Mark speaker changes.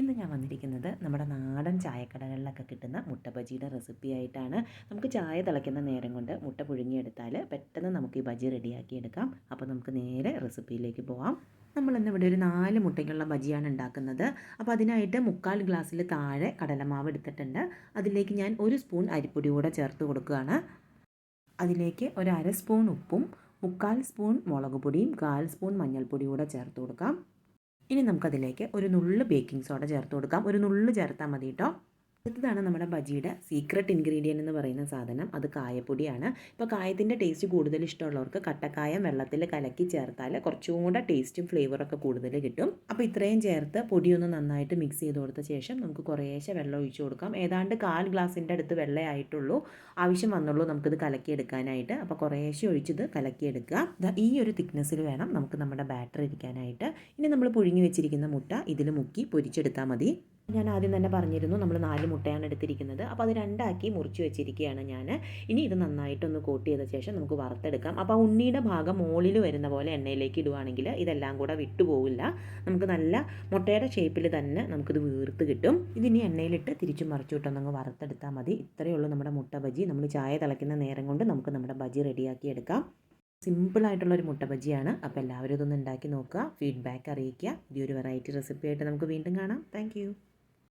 Speaker 1: ഇന്ന് ഞാൻ വന്നിരിക്കുന്നത് നമ്മുടെ നാടൻ ചായക്കടകളിലൊക്കെ കിട്ടുന്ന മുട്ട ബജിയുടെ റെസിപ്പി ആയിട്ടാണ്. നമുക്ക് ചായ തിളയ്ക്കുന്ന നേരം കൊണ്ട് മുട്ട പുഴുങ്ങിയെടുത്താൽ പെട്ടെന്ന് നമുക്ക് ഈ ബജി റെഡിയാക്കി എടുക്കാം. അപ്പോൾ നമുക്ക് നേരെ റെസിപ്പിയിലേക്ക് പോവാം. നമ്മളിന്ന് ഇവിടെ ഒരു നാല് മുട്ടയ്ക്കുള്ള ബജിയാണ് ഉണ്ടാക്കുന്നത്. അപ്പോൾ അതിനായിട്ട് മുക്കാൽ ഗ്ലാസ്സിൽ താഴെ കടലമാവ് എടുത്തിട്ടുണ്ട്. അതിലേക്ക് ഞാൻ ഒരു സ്പൂൺ അരിപ്പൊടി കൂടെ ചേർത്ത് കൊടുക്കുകയാണ്. അതിലേക്ക് ഒരു അര സ്പൂൺ ഉപ്പും മുക്കാൽ സ്പൂൺ മുളക് പൊടിയും കാൽ സ്പൂൺ മഞ്ഞൾപ്പൊടി കൂടെ ചേർത്ത് കൊടുക്കാം. ഇനി നമുക്കതിലേക്ക് ഒരു നുള്ള് ബേക്കിംഗ് സോഡ ചേർത്ത് കൊടുക്കാം. ഒരു നുള്ള് ചേർത്താൽ മതി കേട്ടോ അടുത്തതാണ് നമ്മുടെ ബജിയുടെ സീക്രട്ട് ഇൻഗ്രീഡിയന്റ് എന്ന് പറയുന്ന സാധനം. അത് കായപ്പൊടിയാണ്. ഇപ്പോൾ കായത്തിന്റെ ടേസ്റ്റ് കൂടുതൽ ഇഷ്ടമുള്ളവർക്ക് കട്ടക്കായം വെള്ളത്തിൽ കലക്കി ചേർത്താൽ കുറച്ചും കൂടെ ടേസ്റ്റും ഫ്ലേവറൊക്കെ കൂടുതൽ കിട്ടും. അപ്പോൾ ഇത്രയും ചേർത്ത് പൊടിയൊന്ന് നന്നായിട്ട് മിക്സ് ചെയ്ത് കൊടുത്ത ശേഷം നമുക്ക് കുറേശ്ശെ വെള്ളം ഒഴിച്ചു കൊടുക്കാം. ഏതാണ്ട് കാൽ ഗ്ലാസിന്റെ അടുത്ത് വെള്ളമായിട്ടുള്ളൂ ആവശ്യം വന്നുള്ളൂ നമുക്കിത് കലക്കിയെടുക്കാനായിട്ട്. അപ്പോൾ കുറേശ്ശെ ഒഴിച്ചത് കലക്കിയെടുക്കുക. ഈ ഒരു തിക്നെസ്സിൽ വേണം നമുക്ക് നമ്മുടെ ബാറ്റർ ഇരിക്കാനായിട്ട്. ഇനി നമ്മൾ പുഴുങ്ങി വെച്ചിരിക്കുന്ന മുട്ട ഇതിൽ മുക്കി പൊരിച്ചെടുത്താൽ മതി. ഞാൻ ആദ്യം തന്നെ പറഞ്ഞിരുന്നു നമ്മൾ നാല് മുട്ടയാണ് എടുത്തിരിക്കുന്നത്. അപ്പോൾ അത് രണ്ടാക്കി മുറിച്ച് വെച്ചിരിക്കുകയാണ് ഞാൻ ഇനി ഇത് നന്നായിട്ടൊന്ന് കോട്ട് ചെയ്ത ശേഷം നമുക്ക് വറുത്തെടുക്കാം. അപ്പോൾ ആ ഉണ്ണിയുടെ ഭാഗം മുകളിൽ വരുന്ന പോലെ എണ്ണയിലേക്ക് ഇടുവാണെങ്കിൽ ഇതെല്ലാം കൂടെ വിട്ടുപോകില്ല നമുക്ക് നല്ല മുട്ടയുടെ ഷേപ്പിൽ തന്നെ നമുക്കിത് വീർത്ത് കിട്ടും. ഇതിനി എണ്ണയിലിട്ട് തിരിച്ചു മറിച്ചു വിട്ടൊന്നങ്ങ് വറുത്തെടുത്താൽ മതി. ഇത്രയേ ഉള്ളൂ നമ്മുടെ മുട്ട ബജി. നമ്മൾ ചായ തിളയ്ക്കുന്ന നേരം കൊണ്ട് നമുക്ക് നമ്മുടെ ബജി റെഡിയാക്കി എടുക്കാം. സിമ്പിളായിട്ടുള്ളൊരു മുട്ട ബജിയാണ്. അപ്പോൾ എല്ലാവരും ഇതൊന്ന് ഉണ്ടാക്കി നോക്കുക. ഫീഡ്ബാക്ക് അറിയിക്കുക. ഈ ഒരു വെറൈറ്റി റെസിപ്പി ആയിട്ട് നമുക്ക് വീണ്ടും കാണാം. താങ്ക്